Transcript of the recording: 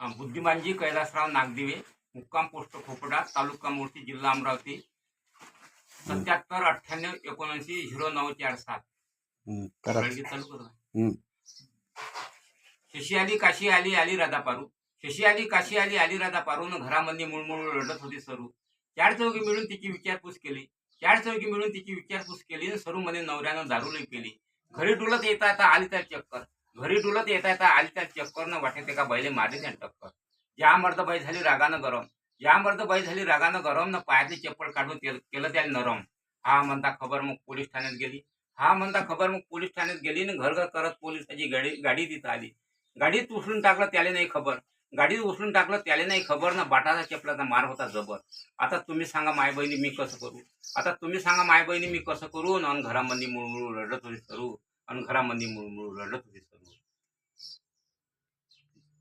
बुद्धिमानजी कैलासराव नागदिवे मुक्काम पोस्ट खोपडा तालुका मूर्ती जिल्हा अमरावती. सत्याहत्तर अठ्ठ्याण्णव एकोणऐंशी झिरो नऊ चार सात. शशी आली काशी आली आली राधा पारू. शशी आली काशी आली आली राधा पारून घरामध्ये मुळमुळ रडत होती सरू. चार चौकी मिळून तिची विचारपूस केली. चार चौकी मिळून तिची विचारपूस केली आणि सरू मध्ये नवऱ्यानं दारूलई केली. घरी डुलत येता येता आली त्या चक्कर. घरी डुलत येता येता आली त्या चक्कर न ते का बैले मारली त्या टक्कर. ज्या मर्द बाई झाली रागानं गरम. ज्या मर्द बाई झाली रागानं गरम ना पायातली चप्पल काढून केलं त्याला नरम. हा म्हणता खबर मग पोलीस ठाण्यात गेली. हा म्हणता खबर मग पोलीस ठाण्यात गेली ना घर घर करत पोलिसाची गाडी गाडी तिथं आली. गाडीत उचलून टाकलं त्याला नाही खबर. गाडीत उचलून टाकलं त्याला नाही खबर ना बाटाचा चपलाचा मार होता जबर. आता तुम्ही सांगा माय बहिणी मी कसं करू? आता तुम्ही सांगा माय बहिणी मी कसं करू? आणि घरामध्ये मुळमुळू रडत होती करू आणि घरामध्ये मुळमुळू रडत होती